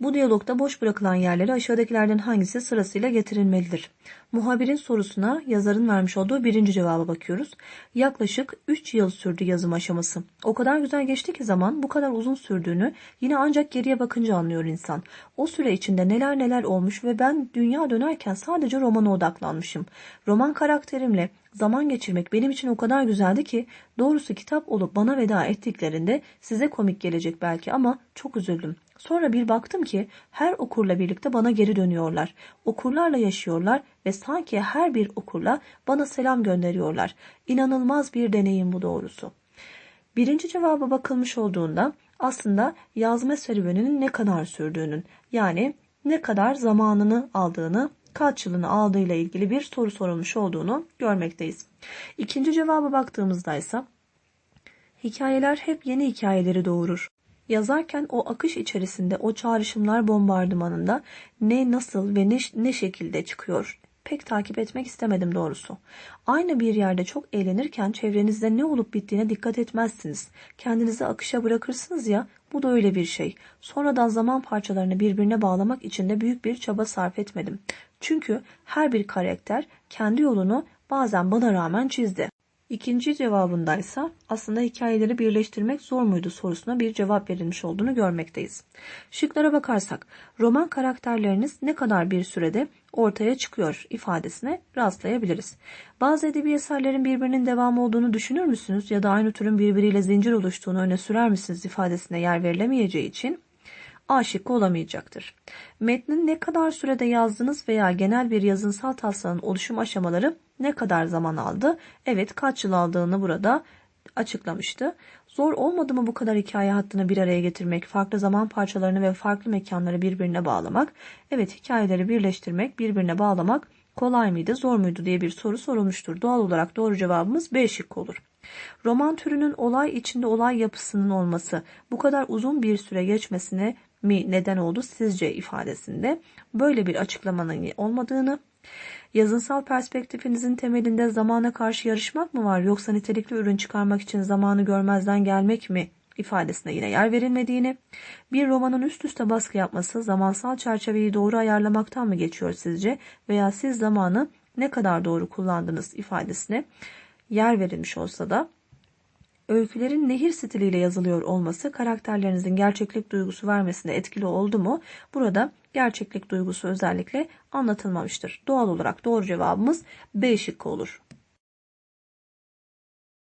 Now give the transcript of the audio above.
Bu diyalogda boş bırakılan yerlere aşağıdakilerden hangisi sırasıyla getirilmelidir? Muhabirin sorusuna yazarın vermiş olduğu birinci cevaba bakıyoruz. Yaklaşık 3 yıl sürdü yazım aşaması. O kadar güzel geçti ki zaman bu kadar uzun sürdüğünü yine ancak geriye bakınca anlıyor insan. O süre içinde neler neler olmuş ve ben dünya dönerken sadece romana odaklanmışım. Roman karakterimle zaman geçirmek benim için o kadar güzeldi ki doğrusu kitap olup bana veda ettiklerinde size komik gelecek belki ama çok üzüldüm. Sonra bir baktım ki her okurla birlikte bana geri dönüyorlar. Okurlarla yaşıyorlar ve sanki her bir okurla bana selam gönderiyorlar. İnanılmaz bir deneyim bu doğrusu. Birinci cevaba bakılmış olduğunda aslında yazma serüveninin ne kadar sürdüğünün yani ne kadar zamanını aldığını kaç yılını aldığıyla ilgili bir soru sorulmuş olduğunu görmekteyiz. İkinci cevaba baktığımızda ise hikayeler hep yeni hikayeleri doğurur. Yazarken o akış içerisinde o çağrışımlar bombardımanında ne nasıl ve ne, ne şekilde çıkıyor pek takip etmek istemedim doğrusu. Aynı bir yerde çok eğlenirken çevrenizde ne olup bittiğine dikkat etmezsiniz. Kendinizi akışa bırakırsınız ya bu da öyle bir şey. Sonradan zaman parçalarını birbirine bağlamak için de büyük bir çaba sarf etmedim. Çünkü her bir karakter kendi yolunu bazen bana rağmen çizdi. İkinci cevabındaysa aslında hikayeleri birleştirmek zor muydu sorusuna bir cevap verilmiş olduğunu görmekteyiz. Şıklara bakarsak roman karakterleriniz ne kadar bir sürede ortaya çıkıyor ifadesine rastlayabiliriz. Bazı edebi eserlerin birbirinin devamı olduğunu düşünür müsünüz ya da aynı türün birbiriyle zincir oluştuğunu öne sürer misiniz ifadesine yer verilemeyeceği için A şıkkı olamayacaktır. Metnin ne kadar sürede yazdınız veya genel bir yazınsal taslağın oluşum aşamaları ne kadar zaman aldı? Evet kaç yıl aldığını burada açıklamıştı. Zor olmadı mı bu kadar hikaye hattını bir araya getirmek, farklı zaman parçalarını ve farklı mekanları birbirine bağlamak? Evet hikayeleri birleştirmek, birbirine bağlamak kolay mıydı, zor muydu diye bir soru sorulmuştur. Doğal olarak doğru cevabımız B şıkkı olur. Roman türünün olay içinde olay yapısının olması bu kadar uzun bir süre geçmesine mi neden oldu sizce ifadesinde böyle bir açıklamanın olmadığını, yazınsal perspektifinizin temelinde zamana karşı yarışmak mı var yoksa nitelikli ürün çıkarmak için zamanı görmezden gelmek mi ifadesine yine yer verilmediğini, bir romanın üst üste baskı yapması zamansal çerçeveyi doğru ayarlamaktan mı geçiyor sizce veya siz zamanı ne kadar doğru kullandınız ifadesine yer verilmiş olsa da öykülerin nehir stiliyle yazılıyor olması karakterlerinizin gerçeklik duygusu vermesine etkili oldu mu? Burada gerçeklik duygusu özellikle anlatılmamıştır. Doğal olarak doğru cevabımız B şıkkı olur.